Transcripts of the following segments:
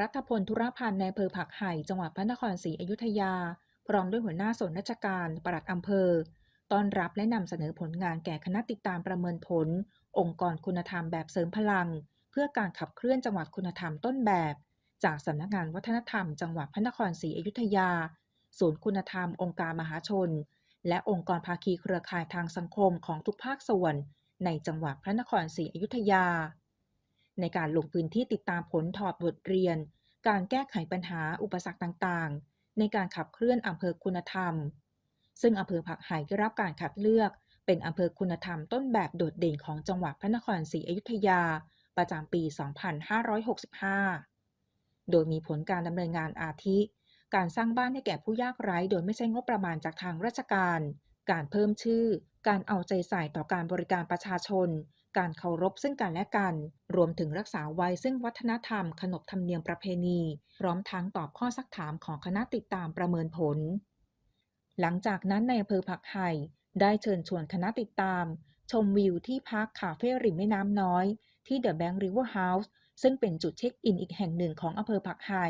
รัฐพลธุรพันธ์ในอำเภอผักไห่จังหวัดพระนครศรีอยุธยา พร้อมด้วยหัวหน้าส่วนราชการปลัดอำเภอ ต้อนรับและนำเสนอผลงานแก่คณะติดตามประเมินผล องค์กรคุณธรรมแบบเสริมพลัง เพื่อการขับเคลื่อนจังหวัดคุณธรรมต้นแบบ จากสำนักงานวัฒนธรรม จังหวัดพระนครศรีอยุธยา ศูนย์คุณธรรม องค์การมหาชน และองค์กรภาคีเครือข่ายทางสังคมของทุกภาคส่วน ในจังหวัดพระนครศรีอยุธยา ในการลงพื้นที่ติดตามผลถอดบทเรียน การแก้ไขปัญหาอุปสรรคต่างๆ ในการขับเคลื่อนอำเภอคุณธรรม ซึ่งอำเภอผักไห่ได้รับการคัดเลือก เป็นอำเภอคุณธรรมต้นแบบโดดเด่นของจังหวัดพระนครศรีอยุธยา ประจำปี 2565 โดยมีผลการดำเนินงานอาทิ การสร้างบ้านให้แก่ผู้ยากไร้โดยไม่ใช่งบประมาณจากทางราชการ การเพิ่มชื่อ การเอาใจใส่ต่อการบริการประชาชน การเคารพซึ่งกันและกัน รวมถึงรักษาไว้ซึ่งวัฒนธรรม ขนบธรรมเนียมประเพณี พร้อมทั้งตอบข้อซักถามของคณะติดตามประเมินผล หลังจากนั้นในอำเภอผักไห่ได้เชิญชวนคณะติดตาม ชมวิวที่พักคาเฟ่ริมแม่น้ำน้อย ที่ The Bank River House ซึ่งเป็นจุดเช็คอินอีกแห่งหนึ่งของอำเภอผักไห่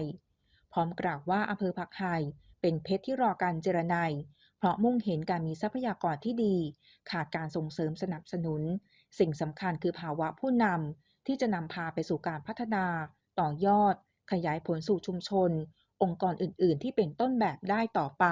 พร้อมกล่าวว่าอำเภอผักไห่เป็นเพชรที่รอการเจรไนเพราะมุ่งเห็นการมีทรัพยากรที่ดี ขาดการส่งเสริมสนับสนุน สิ่งสำคัญคือภาวะผู้นำที่จะนำพาไปสู่การพัฒนา ต่อยอด ขยายผลสู่ชุมชน องค์กรอื่น ๆ ที่เป็นต้นแบบได้ต่อไป